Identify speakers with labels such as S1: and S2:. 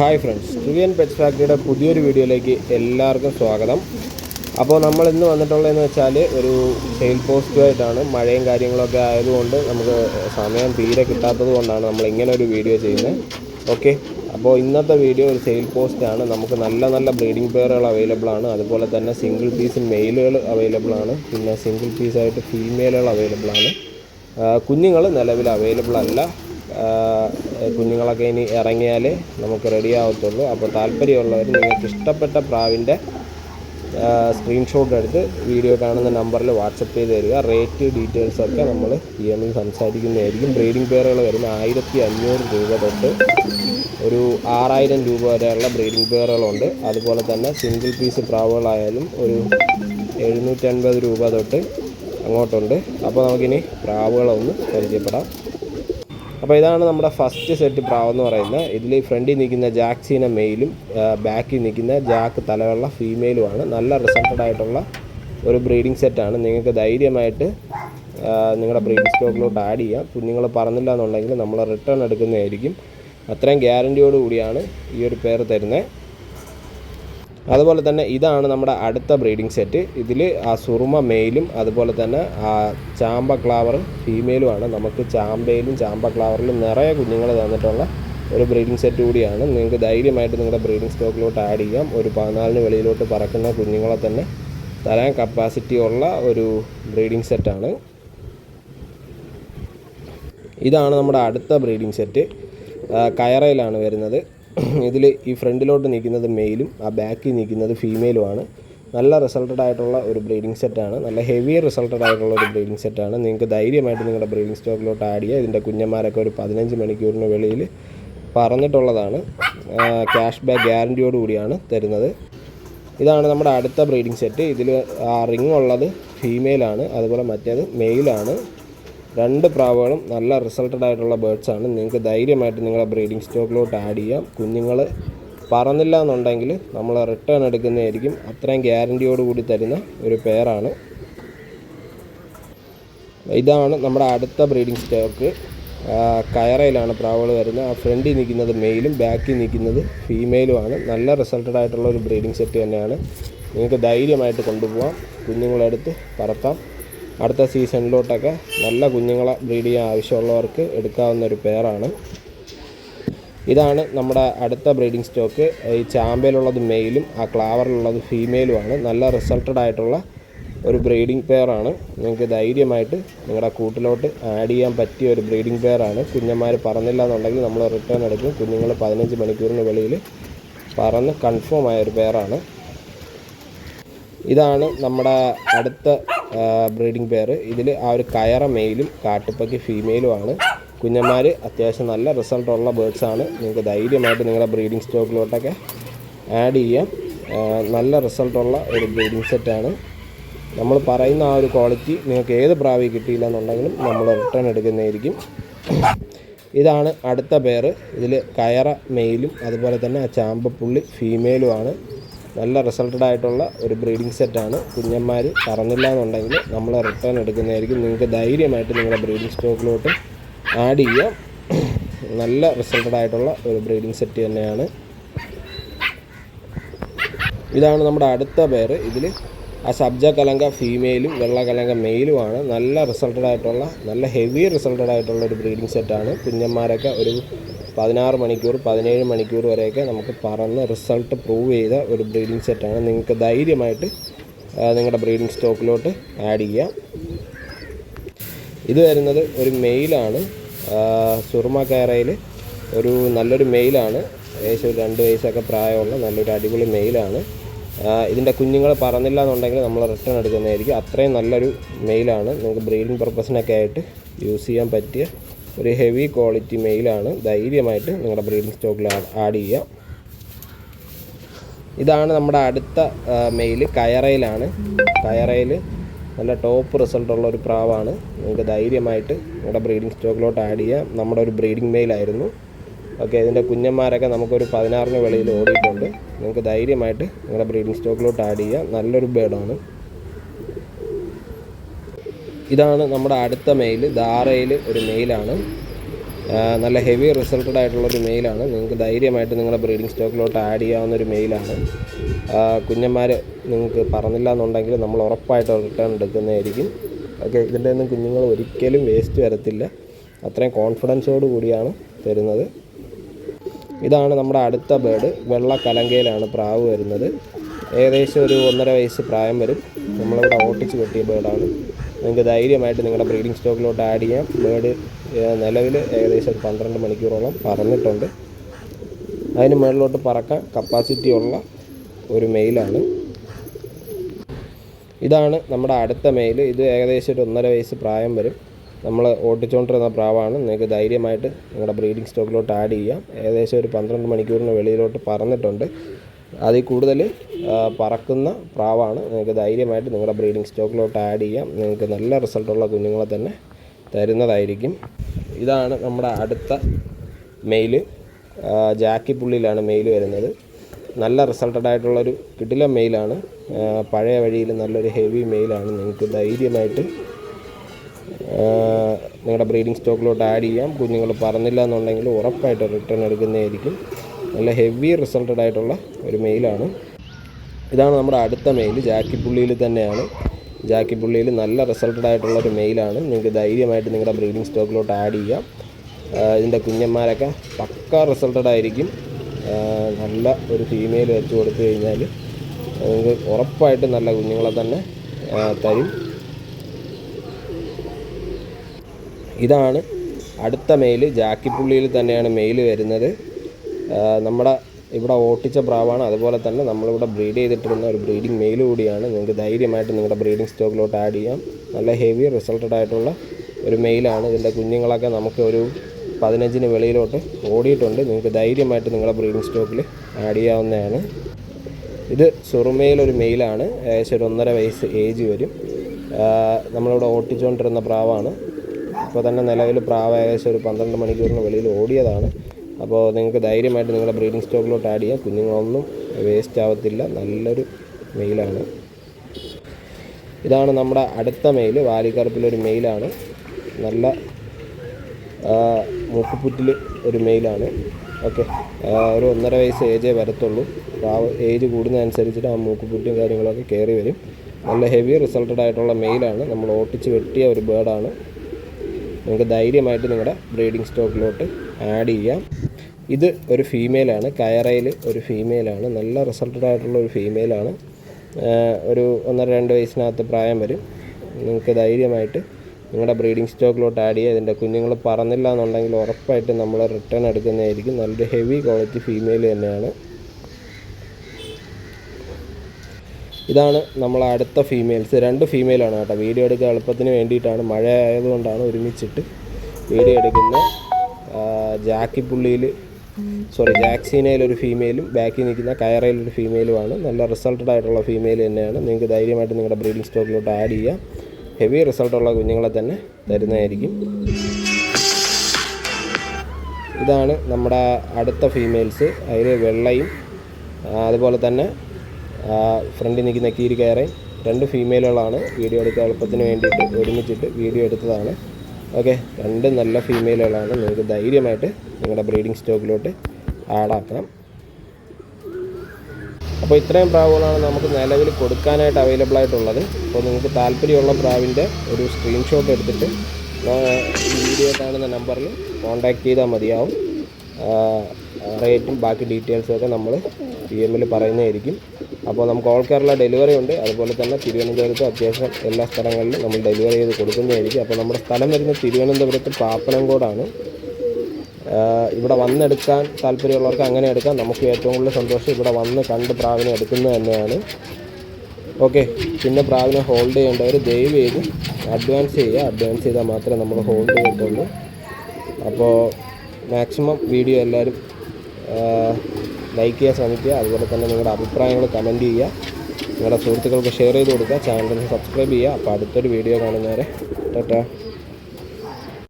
S1: Hi friends ട്രിവിയൻ pet ഫാക്ടറിയുടെ പുതിയൊരു വീഡിയോയിലേക്ക് എല്ലാവർക്കും സ്വാഗതം. അപ്പോൾ നമ്മൾ ഇന്ന് വന്നിട്ടുള്ളതെന്ന് വെച്ചാൽ ഒരു സെയിൽ പോസ്റ്റുമായിട്ടാണ് മഴയും കാര്യങ്ങളൊക്കെ ആയതുകൊണ്ട് നമുക്ക് സമയം തീരെ കിട്ടാത്തത് കൊണ്ടാണ് നമ്മൾ ഇങ്ങനെ ഒരു വീഡിയോ ചെയ്യുന്നത്. ഓക്കെ അപ്പോൾ ഇന്നത്തെ വീഡിയോ ഒരു സെയിൽ പോസ്റ്റാണ് നമുക്ക് നല്ല നല്ല ബ്രീഡിംഗ് പെയറുകൾ അവൈലബിൾ ആണ്. അതുപോലെ തന്നെ സിംഗിൾ പീസ് മെയിലുകൾ അവൈലബിൾ ആണ്. പിന്നെ സിംഗിൾ പീസായിട്ട് ഫീമെയിലുകൾ അവൈലബിൾ ആണ്. കുഞ്ഞുങ്ങൾ നിലവിൽ അവൈലബിൾ അല്ല. കുഞ്ഞുങ്ങളൊക്കെ ഇനി ഇറങ്ങിയാൽ നമുക്ക് റെഡി ആവത്തുള്ളൂ. അപ്പോൾ താല്പര്യമുള്ളവർ നിങ്ങൾക്ക് ഇഷ്ടപ്പെട്ട പ്രാവിന്റെ സ്ക്രീൻഷോട്ട് എടുത്ത് വീഡിയോ കാണുന്ന നമ്പറിൽ വാട്സപ്പ് ചെയ്ത് തരിക. റേറ്റ് ഡീറ്റെയിൽസൊക്കെ നമ്മൾ ഈ എമ്മിൽ സംസാരിക്കുന്നതായിരിക്കും. ബ്രീഡിംഗ് പെയറുകൾ വരുന്ന ആയിരത്തി അഞ്ഞൂറ് രൂപ തൊട്ട് ഒരു ആറായിരം രൂപ വരെയുള്ള ബ്രീഡിംഗ് പെയറുകളുണ്ട് അതുപോലെ തന്നെ സിംഗിൾ പീസ് പ്രാവുകളായാലും ഒരു എഴുന്നൂറ്റൻപത് രൂപ തൊട്ട് അങ്ങോട്ടുണ്ട്. അപ്പോൾ നമുക്കിനി പ്രാവുകളൊന്ന് പരിചയപ്പെടാം. അപ്പോൾ ഇതാണ് നമ്മുടെ ഫസ്റ്റ് സെറ്റ് പ്രാവ് എന്ന് പറയുന്നത്. ഇതിൽ ഫ്രണ്ടിൽ നിൽക്കുന്ന ജാക്സീന മെയിലും ബാക്കിൽ നിൽക്കുന്ന ജാക്ക് തലവെള്ള ഫീമെയിലുമാണ്. നല്ല റിസൾട്ടഡ് ആയിട്ടുള്ള ഒരു ബ്രീഡിംഗ് സെറ്റാണ് നിങ്ങൾക്ക് ധൈര്യമായിട്ട് നിങ്ങളുടെ ബ്രീഡിംഗ് സ്റ്റോക്കിലോട്ട് ആഡ് ചെയ്യാം. കുഞ്ഞുങ്ങൾ പറഞ്ഞില്ല എന്നുണ്ടെങ്കിൽ നമ്മൾ റിട്ടേൺ എടുക്കുന്നതായിരിക്കും. അത്രയും ഗ്യാരന്റിയോടുകൂടിയാണ് ഈ ഒരു പേര് തരുന്നത്. അതുപോലെ തന്നെ ഇതാണ് നമ്മുടെ അടുത്ത ബ്രീഡിംഗ് സെറ്റ്. ഇതിൽ ആ സുറുമ മെയിലും അതുപോലെ തന്നെ ആ ചാമ്പ ക്ലാവറും ഫീമെയിലുമാണ്. നമുക്ക് ചാമ്പയിലും ചാമ്പ ക്ലാവറിലും നിറയെ കുഞ്ഞുങ്ങൾ തന്നിട്ടുള്ള ഒരു ബ്രീഡിംഗ് സെറ്റ് കൂടിയാണ്. നിങ്ങൾക്ക് ധൈര്യമായിട്ട് നിങ്ങളുടെ ബ്രീഡിംഗ് സ്റ്റോക്കിലോട്ട് ആഡ് ചെയ്യാം. ഒരു പതിനാലിന് വെളിയിലോട്ട് പറക്കുന്ന കുഞ്ഞുങ്ങളെ തന്നെ തരാൻ കപ്പാസിറ്റി ഉള്ള ഒരു ബ്രീഡിംഗ് സെറ്റാണ്. ഇതാണ് നമ്മുടെ അടുത്ത ബ്രീഡിംഗ് സെറ്റ്. കയറയിലാണ് വരുന്നത്. ഇതിൽ ഈ ഫ്രണ്ടിലോട്ട് നിൽക്കുന്നത് മെയിലും ആ ബാക്കിൽ നിൽക്കുന്നത് ഫീമെയിലുമാണ്. നല്ല റിസൾട്ടഡ് ആയിട്ടുള്ള ഒരു ബ്രീഡിംഗ് സെറ്റാണ് നല്ല ഹെവി റിസൾട്ടഡ് ആയിട്ടുള്ള ഒരു ബ്രീഡിംഗ് സെറ്റാണ് നിങ്ങൾക്ക് ധൈര്യമായിട്ട് നിങ്ങളുടെ ബ്രീഡിംഗ് സ്റ്റോക്കിലോട്ട് ആഡ് ചെയ്യുക. ഇതിന്റെ കുഞ്ഞന്മാരൊക്കെ ഒരു പതിനഞ്ച് മണിക്കൂറിന് വെളിയിൽ പറഞ്ഞിട്ടുള്ളതാണ്. ക്യാഷ് ബാക്ക് ഗ്യാരന്റിയോട് കൂടിയാണ് തരുന്നത്. ഇതാണ് നമ്മുടെ അടുത്ത ബ്രീഡിംഗ് സെറ്റ് ഇതിൽ ആ റിങ് ഉള്ളത് ഫീമെയിലാണ് അതുപോലെ മറ്റേത് മെയിലാണ് രണ്ട് പ്രാവുകളും നല്ല റിസൾട്ടഡ് ആയിട്ടുള്ള ബേർഡ്സ് ആണ്. നിങ്ങൾക്ക് ധൈര്യമായിട്ട് നിങ്ങളുടെ ബ്രീഡിംഗ് സ്റ്റോക്കിലോട്ട് ആഡ് ചെയ്യാം. കുഞ്ഞുങ്ങൾ പറന്നില്ല എന്നുണ്ടെങ്കിൽ നമ്മൾ റിട്ടേൺ എടുക്കുന്നതായിരിക്കും. അത്രയും ഗ്യാരന്റിയോട് കൂടി തരുന്ന ഒരു പെയറാണ് ഇതാണ് നമ്മുടെ അടുത്ത ബ്രീഡിംഗ് സ്റ്റോക്ക് കയറയിലാണ് പ്രാവുകൾ വരുന്നത്. ആ ഫ്രണ്ടിൽ നിൽക്കുന്നത് മെയിലും ബാക്കിൽ നിൽക്കുന്നത് ഫീമെയിലുമാണ് നല്ല റിസൾട്ടഡ് ആയിട്ടുള്ള ഒരു ബ്രീഡിംഗ് സെറ്റ് തന്നെയാണ്. നിങ്ങൾക്ക് ധൈര്യമായിട്ട് കൊണ്ടുപോകാം കുഞ്ഞുങ്ങളെടുത്ത് പറത്താം. അടുത്ത സീസണിലോട്ടൊക്കെ നല്ല കുഞ്ഞുങ്ങളെ ബ്രീഡ് ചെയ്യാൻ ആവശ്യമുള്ളവർക്ക് എടുക്കാവുന്ന ഒരു പെയറാണ് ഇതാണ് നമ്മുടെ അടുത്ത ബ്രീഡിംഗ് സ്റ്റോക്ക് ഈ ചാമ്പയിലുള്ളത് മെയിലും ആ ക്ലാവറിലുള്ളത് ഫീമെയിലുമാണ് നല്ല റിസൾട്ടഡ് ആയിട്ടുള്ള ഒരു ബ്രീഡിംഗ് പെയറാണ് നിങ്ങൾക്ക് ധൈര്യമായിട്ട് നിങ്ങളുടെ കൂട്ടിലോട്ട് ആഡ് ചെയ്യാൻ പറ്റിയ ഒരു ബ്രീഡിംഗ് പെയറാണ് കുഞ്ഞന്മാർ പറന്നില്ല എന്നുണ്ടെങ്കിൽ നമ്മൾ റിട്ടേൺ എടുക്കും. കുഞ്ഞുങ്ങൾ പതിനഞ്ച് മണിക്കൂറിന് വെളിയിൽ പറന്ന് കൺഫേം ആയ ഒരു പെയറാണ് ഇതാണ് നമ്മുടെ അടുത്ത ബ്രീഡിംഗ് പെയർ ഇതിൽ ആ ഒരു കയറ മെയിലും കാട്ടുപ്പക്കി ഫീമെയിലുമാണ് കുഞ്ഞന്മാർ അത്യാവശ്യം നല്ല റിസൾട്ടുള്ള ബേഡ്സാണ് നിങ്ങൾക്ക് ധൈര്യമായിട്ട് നിങ്ങളുടെ ബ്രീഡിംഗ് സ്റ്റോക്കിലോട്ടൊക്കെ ആഡ് ചെയ്യാം. നല്ല റിസൾട്ടുള്ള ഒരു ബ്രീഡിംഗ് സെറ്റാണ് നമ്മൾ പറയുന്ന ആ ഒരു ക്വാളിറ്റി നിങ്ങൾക്ക് ഏത് പ്രാവി കിട്ടിയില്ല എന്നുണ്ടെങ്കിലും നമ്മൾ റിട്ടേൺ എടുക്കുന്നതായിരിക്കും. ഇതാണ് അടുത്ത പെയർ ഇതിൽ കയറ മെയിലും അതുപോലെ തന്നെ ആ ചാമ്പപ്പുള്ളി ഫീമെയിലുമാണ് നല്ല റിസൾട്ടഡ് ആയിട്ടുള്ള ഒരു ബ്രീഡിംഗ് സെറ്റാണ് കുഞ്ഞന്മാർ പറഞ്ഞില്ല എന്നുണ്ടെങ്കിൽ നമ്മൾ റിട്ടേൺ എടുക്കുന്നതായിരിക്കും. നിങ്ങൾക്ക് ധൈര്യമായിട്ട് നിങ്ങളുടെ ബ്രീഡിംഗ് സ്റ്റോക്കിലോട്ട് ആഡ് ചെയ്യാം. നല്ല റിസൾട്ടഡ് ആയിട്ടുള്ള ഒരു ബ്രീഡിംഗ് സെറ്റ് തന്നെയാണ്. ഇതാണ് നമ്മുടെ അടുത്ത പേര് ഇതിൽ ആ സബ്ജ കലങ്ക ഫീമെയിലും വെള്ള കലങ്ക മെയിലുമാണ് നല്ല റിസൾട്ടഡ് ആയിട്ടുള്ള നല്ല ഹെവി റിസൾട്ടഡ് ആയിട്ടുള്ള ഒരു ബ്രീഡിംഗ് സെറ്റാണ് കുഞ്ഞന്മാരൊക്കെ ഒരു പതിനാറ് മണിക്കൂർ പതിനേഴ് മണിക്കൂർ വരെയൊക്കെ നമുക്ക് പറന്ന് റിസൾട്ട് പ്രൂവ് ചെയ്ത ഒരു ബ്രീഡിംഗ് സെറ്റാണ് നിങ്ങൾക്ക് ധൈര്യമായിട്ട് നിങ്ങളുടെ ബ്രീഡിംഗ് സ്റ്റോക്കിലോട്ട് ആഡ് ചെയ്യാം. ഇത് വരുന്നത് ഒരു മെയിലാണ് സുറുമ കയറയിൽ ഒരു നല്ലൊരു മെയിലാണ് ഏകദേശം രണ്ട് വയസ്സൊക്കെ പ്രായമുള്ള നല്ലൊരു അടിപൊളി മെയിലാണ് ഇതിന്റെ കുഞ്ഞുങ്ങൾ പറന്നില്ല എന്നുണ്ടെങ്കിൽ നമ്മൾ റിട്ടേൺ എടുക്കുന്നതായിരിക്കും. അത്രയും നല്ലൊരു മെയിലാണ് നിങ്ങൾക്ക് ബ്രീഡിങ് പർപ്പസിനൊക്കെ ആയിട്ട് യൂസ് ചെയ്യാൻ പറ്റിയ ഒരു ഹെവി ക്വാളിറ്റി മെയിലാണ് ധൈര്യമായിട്ട് നിങ്ങളുടെ ബ്രീഡിങ് സ്റ്റോക്കിൽ ആഡ് ചെയ്യാം. ഇതാണ് നമ്മുടെ അടുത്ത മെയിൽ കയറയിലാണ്. കയറയിൽ നല്ല ടോപ്പ് റിസൾട്ടുള്ള ഒരു പ്രാവാണ്. നിങ്ങൾക്ക് ധൈര്യമായിട്ട് നിങ്ങളുടെ ബ്രീഡിങ് സ്റ്റോക്കിലോട്ട് ആഡ് ചെയ്യാം. നമ്മുടെ ഒരു ബ്രീഡിംഗ് മെയിലായിരുന്നു ഓക്കെ ഇതിന്റെ കുഞ്ഞന്മാരൊക്കെ നമുക്കൊരു പതിനാറിന് വെളിയിൽ ഓടിയിട്ടുണ്ട്. നിങ്ങൾക്ക് ധൈര്യമായിട്ട് നിങ്ങളുടെ ബ്രീഡിംഗ് സ്റ്റോക്കിലോട്ട് ആഡ് ചെയ്യുക നല്ലൊരു ബേഡാണ്. ഇതാണ് നമ്മുടെ അടുത്ത മെയിൽ. ധാരയിൽ ഒരു മെയിലാണ്. നല്ല ഹെവി റിസൾട്ടഡ് ആയിട്ടുള്ളൊരു മെയിലാണ്. നിങ്ങൾക്ക് ധൈര്യമായിട്ട് നിങ്ങളുടെ ബ്രീഡിംഗ് സ്റ്റോക്കിലോട്ട് ആഡ് ചെയ്യാവുന്ന ഒരു മെയിലാണ്. കുഞ്ഞന്മാർ നിങ്ങൾക്ക് പറഞ്ഞില്ല എന്നുണ്ടെങ്കിൽ നമ്മൾ ഉറപ്പായിട്ട് റിട്ടേൺ എടുക്കുന്നതായിരിക്കും. ഓക്കെ ഇതിന്റെ ഒന്നും കുഞ്ഞുങ്ങൾ ഒരിക്കലും വേസ്റ്റ് വരത്തില്ല. അത്രയും കോൺഫിഡൻസോട് കൂടിയാണ് തരുന്നത്. ഇതാണ് നമ്മുടെ അടുത്ത ബേഡ് വെള്ള കലങ്കയിലാണ് പ്രാവ് വരുന്നത്. ഏകദേശം ഒരു ഒന്നര വയസ്സ് പ്രായം വരും. നമ്മളിവിടെ ഓട്ടിച്ച് കെട്ടിയ ബേഡാണ് നിങ്ങൾക്ക് ധൈര്യമായിട്ട് നിങ്ങളുടെ ബ്രീഡിംഗ് സ്റ്റോക്കിലോട്ട് ആഡ് ചെയ്യാം. ബേഡ് നിലവിൽ ഏകദേശം ഒരു പന്ത്രണ്ട് മണിക്കൂറോളം പറന്നിട്ടുണ്ട്. അതിന് മുകളിലോട്ട് പറക്കാൻ കപ്പാസിറ്റി ഉള്ള ഒരു മെയിലാണ്. ഇതാണ് നമ്മുടെ അടുത്ത മെയിൽ. ഇത് ഏകദേശം ഒരു ഒന്നര വയസ്സ് പ്രായം വരും. നമ്മൾ ഓടിച്ചുകൊണ്ടിരുന്ന പ്രാവാണ്. നിങ്ങൾക്ക് ധൈര്യമായിട്ട് നിങ്ങളുടെ ബ്രീഡിംഗ് സ്റ്റോക്കിലോട്ട് ആഡ് ചെയ്യാം. ഏകദേശം ഒരു പന്ത്രണ്ട് മണിക്കൂറിന് വെളിയിലോട്ട് പറന്നിട്ടുണ്ട്. അതിൽ കൂടുതൽ പറക്കുന്ന പ്രാവാണ്. നിങ്ങൾക്ക് ധൈര്യമായിട്ട് നിങ്ങളുടെ ബ്രീഡിംഗ് സ്റ്റോക്കിലോട്ട് ആഡ് ചെയ്യാം. നിങ്ങൾക്ക് നല്ല റിസൾട്ടുള്ള കുഞ്ഞുങ്ങളെ തന്നെ തരുന്നതായിരിക്കും. ഇതാണ് നമ്മുടെ അടുത്ത മെയിൽ. ജാക്കി പുള്ളിയിലാണ് മെയിൽ വരുന്നത്. നല്ല റിസൾട്ടഡ് ആയിട്ടുള്ളൊരു കിടില മെയിലാണ്. പഴയ വഴിയിൽ നല്ലൊരു ഹെവി മെയിലാണ്. നിങ്ങൾക്ക് ധൈര്യമായിട്ട് നിങ്ങളുടെ ബ്രീഡിംഗ് സ്റ്റോക്കിലോട്ട് ആഡ് ചെയ്യാം. കുഞ്ഞുങ്ങൾ പറഞ്ഞില്ല എന്നുണ്ടെങ്കിൽ ഉറപ്പായിട്ട് റിട്ടേൺ എടുക്കുന്നതായിരിക്കും. നല്ല ഹെവി റിസൾട്ടഡ് ആയിട്ടുള്ള ഒരു മെയിലാണ് ഇതാണ് നമ്മുടെ അടുത്ത മെയിൽ ജാക്കിപ്പുള്ളിയിൽ തന്നെയാണ്. ജാക്കിപ്പുള്ളിയിൽ നല്ല റിസൾട്ടഡ് ആയിട്ടുള്ള ഒരു മെയിലാണ് നിങ്ങൾക്ക് ധൈര്യമായിട്ട് നിങ്ങളുടെ ബ്രീഡിംഗ് സ്റ്റോക്കിലോട്ട് ആഡ് ചെയ്യാം. ഇതിന്റെ കുഞ്ഞന്മാരൊക്കെ പക്ക റിസൾട്ടഡ് ആയിരിക്കും. നല്ല ഒരു ഫീമെയിൽ വെച്ച് കൊടുത്തു കഴിഞ്ഞാൽ നിങ്ങൾക്ക് ഉറപ്പായിട്ടും നല്ല കുഞ്ഞുങ്ങളെ തന്നെ തരും. ഇതാണ് അടുത്ത മെയിൽ ജാക്കിപ്പുള്ളിയിൽ തന്നെയാണ് മെയിൽ വരുന്നത്. നമ്മുടെ ഇവിടെ ഓട്ടിച്ച പ്രാവാണ്. അതുപോലെ തന്നെ നമ്മളിവിടെ ബ്രീഡ് ചെയ്തിട്ടിരുന്ന ഒരു ബ്രീഡിംഗ് മെയിൽ കൂടിയാണ്. നിങ്ങൾക്ക് ധൈര്യമായിട്ട് നിങ്ങളുടെ ബ്രീഡിംഗ് സ്റ്റോക്കിലോട്ട് ആഡ് ചെയ്യാം. നല്ല ഹെവി റിസൾട്ടഡ് ആയിട്ടുള്ള ഒരു മെയിലാണ് ഇതിന്റെ കുഞ്ഞുങ്ങളൊക്കെ നമുക്ക് ഒരു പതിനഞ്ചിന് വെളിയിലോട്ട് ഓടിയിട്ടുണ്ട്. നിങ്ങൾക്ക് ധൈര്യമായിട്ട് നിങ്ങളുടെ ബ്രീഡിംഗ് സ്റ്റോക്കിൽ ആഡ് ചെയ്യാവുന്നതാണ്. ഇത് സുറുമയിലൊരു മെയിലാണ് ഏകദേശം ഒരു ഒന്നര വയസ്സ് ഏജ് വരും. നമ്മളിവിടെ ഓട്ടിച്ചുകൊണ്ടിരുന്ന പ്രാവാണ്. ഇപ്പോൾ തന്നെ നിലവിൽ പ്രാവ് ഏകദേശം ഒരു പന്ത്രണ്ട് മണിക്കൂറിന് വെളിയിൽ ഓടിയതാണ്. അപ്പോൾ നിങ്ങൾക്ക് ധൈര്യമായിട്ട് നിങ്ങളുടെ ബ്രീഡിംഗ് സ്റ്റോക്കിലോട്ട് ആഡ് ചെയ്യാം. കുഞ്ഞുങ്ങളൊന്നും വേസ്റ്റ് ആവത്തില്ല. നല്ലൊരു മെയിലാണ്. ഇതാണ് നമ്മുടെ അടുത്ത മെയിൽ. വാലിക്കറുപ്പിലൊരു മെയിലാണ്. നല്ല ആ, മൂക്കുപുറ്റിൽ ഒരു മെയിലാണ്. ഓക്കെ. ഒരു ഒന്നര വയസ്സ് ഏജേ വരത്തുള്ളൂ. പ്രാവ് ഏജ് കൂടുന്നതനുസരിച്ചിട്ട് ആ മൂക്കുപുറ്റും കാര്യങ്ങളൊക്കെ കയറി വരും. നല്ല ഹെവി റിസൾട്ടഡ് ആയിട്ടുള്ള മെയിലാണ്. നമ്മൾ ഓട്ടിച്ച് വെട്ടിയ ഒരു ബേർഡാണ്. നിങ്ങൾക്ക് ധൈര്യമായിട്ട് നിങ്ങളുടെ ബ്രീഡിംഗ് സ്റ്റോക്കിലോട്ട് ആഡ് ചെയ്യാം. ഇത് ഒരു ഫീമെയിലാണ് കയറയിൽ ഒരു ഫീമെയിലാണ് നല്ല റിസൾട്ടഡ് ആയിട്ടുള്ള ഒരു ഫീമെയിലാണ്. ഒരു ഒന്നര രണ്ട് വയസ്സിനകത്ത് പ്രായം വരും. നിങ്ങൾക്ക് ധൈര്യമായിട്ട് നിങ്ങളുടെ ബ്രീഡിംഗ് സ്റ്റോക്കിലോട്ട് ആഡ് ചെയ്യുക ഇതിന്റെ കുഞ്ഞുങ്ങൾ പറന്നില്ല എന്നുണ്ടെങ്കിൽ ഉറപ്പായിട്ടും നമ്മൾ റിട്ടേൺ എടുക്കുന്നതായിരിക്കും. നല്ലൊരു ഹെവി ക്വാളിറ്റി ഫീമെയിൽ തന്നെയാണ്. ഇതാണ് നമ്മൾ അടുത്ത ഫീമെയിൽസ് രണ്ട് ഫീമെയിലാണ് കേട്ടോ. വീഡിയോ എടുക്കുക എളുപ്പത്തിന് വേണ്ടിയിട്ടാണ് മഴ ആയതുകൊണ്ടാണ് ഒരുമിച്ചിട്ട് വീഡിയോ എടുക്കുന്ന ജാക്കി പുള്ളിയിൽ സോറി ജാക്സീനയിലൊരു ഫീമെയിലും ബാക്കി നിൽക്കുന്ന കയറയിലൊരു ഫീമെയിലുമാണ് നല്ല റിസൾട്ടഡ് ആയിട്ടുള്ള ഫീമെയിൽ തന്നെയാണ്. നിങ്ങൾക്ക് ധൈര്യമായിട്ട് നിങ്ങളുടെ ബ്രീഡിംഗ് സ്റ്റോക്കിലോട്ട് ആഡ് ചെയ്യാം. ഹെവി റിസൾട്ടുള്ള കുഞ്ഞുങ്ങളെ തന്നെ തരുന്നതായിരിക്കും. ഇതാണ് നമ്മുടെ അടുത്ത ഫീമെയിൽസ് അതിൽ വെള്ളയും അതുപോലെ തന്നെ ഫ്രണ്ടിൽ നിൽക്കുന്ന കീരി കയറി രണ്ട് ഫീമെയിലുകളാണ് വീഡിയോ എടുക്കാൻ എളുപ്പത്തിന് വേണ്ടിയിട്ട് ഒരുമിച്ചിട്ട് വീഡിയോ എടുത്തതാണ്. ഓക്കെ രണ്ട് നല്ല ഫീമെയിലുകളാണ് നിങ്ങൾക്ക് ധൈര്യമായിട്ട് നിങ്ങളുടെ ബ്രീഡിംഗ് സ്റ്റോക്കിലോട്ട് ആഡാക്കാം അപ്പോൾ ഇത്രയും പ്രാവുകളാണ് നമുക്ക് നിലവിൽ കൊടുക്കാനായിട്ട് അവൈലബിൾ ആയിട്ടുള്ളത്. അപ്പോൾ നിങ്ങൾക്ക് താല്പര്യമുള്ള പ്രാവിന്റെ ഒരു സ്ക്രീൻഷോട്ട് എടുത്തിട്ട് വീഡിയോ കാണുന്ന നമ്പറിൽ കോൺടാക്റ്റ് ചെയ്താൽ മതിയാവും. ആ, റേറ്റും ബാക്കി ഡീറ്റെയിൽസും ഒക്കെ നമ്മൾ പി എമ്മിൽ പറയുന്നതായിരിക്കും. അപ്പോൾ നമുക്ക് ഓൾ കേരള ഡെലിവറി ഉണ്ട്. അതുപോലെ തന്നെ തിരുവനന്തപുരത്ത് അത്യാവശ്യം എല്ലാ സ്ഥലങ്ങളിലും നമ്മൾ ഡെലിവറി ചെയ്ത് കൊടുക്കുന്നതായിരിക്കും. അപ്പോൾ നമ്മുടെ സ്ഥലം വരുന്നത് തിരുവനന്തപുരത്ത് പാപ്പനംകോടാണ്. ഇവിടെ വന്നെടുക്കാൻ താല്പര്യമുള്ളവർക്ക് അങ്ങനെ എടുക്കാം. നമുക്ക് ഏറ്റവും കൂടുതൽ സന്തോഷം ഇവിടെ വന്ന് കണ്ട് പ്രാവിനെ എടുക്കുന്നത് തന്നെയാണ്. ഓക്കെ. പിന്നെ പ്രാവിനെ ഹോൾഡ് ചെയ്യേണ്ടവർ ദയവ് ചെയ്ത് അഡ്വാൻസ് ചെയ്യുക. അഡ്വാൻസ് ചെയ്താൽ മാത്രമേ നമ്മൾ ഹോൾഡ് ചെയ്യത്തുള്ളൂ. അപ്പോൾ മാക്സിമം വീഡിയോ എല്ലാവരും ലൈക്ക് ചെയ്യാൻ ശ്രമിക്കുക. അതുപോലെ തന്നെ നിങ്ങളുടെ അഭിപ്രായങ്ങൾ കമന്റ് ചെയ്യുക. നിങ്ങളുടെ സുഹൃത്തുക്കൾക്ക് ഷെയർ ചെയ്ത് കൊടുക്കുക. ചാനലിന് സബ്സ്ക്രൈബ് ചെയ്യുക. അപ്പോൾ അടുത്തൊരു വീഡിയോ കാണുന്നവരെ ടാറ്റാ.